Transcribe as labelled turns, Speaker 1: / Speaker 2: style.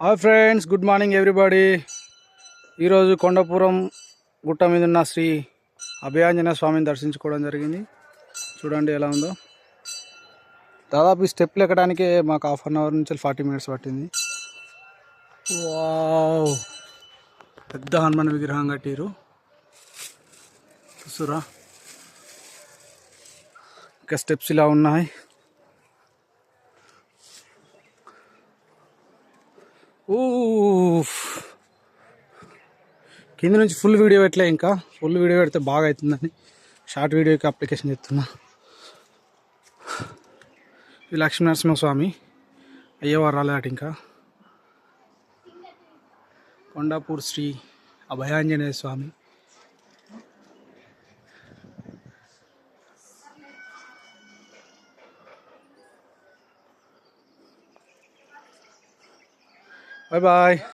Speaker 1: Hi friends good morning everybody. ఈరోజు కొండపురం గుట్ట మీద ఉన్న శ్రీ అభయాంజనేయ స్వామిని దర్శించుకోవడం జరిగింది. చూడండి ఎలా ఉందో. దాదాపు ఈ స్టెప్లు ఎక్కడానికే మాకు హాఫ్ అన్ అవర్ నుంచి ఫార్టీ మినిట్స్ పట్టింది. వావ్! పెద్ద హనుమాన్ విగ్రహం కట్టిరు చూసురా ఇంకా స్టెప్స్ ఇలా ఉన్నాయి. ఊఫ్. కింద నుంచి ఫుల్ వీడియో పెట్టలే ఇంకా. ఫుల్ వీడియో పెడితే బాగా అవుతుందని షార్ట్ వీడియోకి అప్లికేషన్ చెప్తున్నా ఈ లక్ష్మీనరసింహస్వామి అయ్యవారు రాలేట ఇంకా. కొండాపూర్ శ్రీ అభయాంజనేయ స్వామి. 拜拜。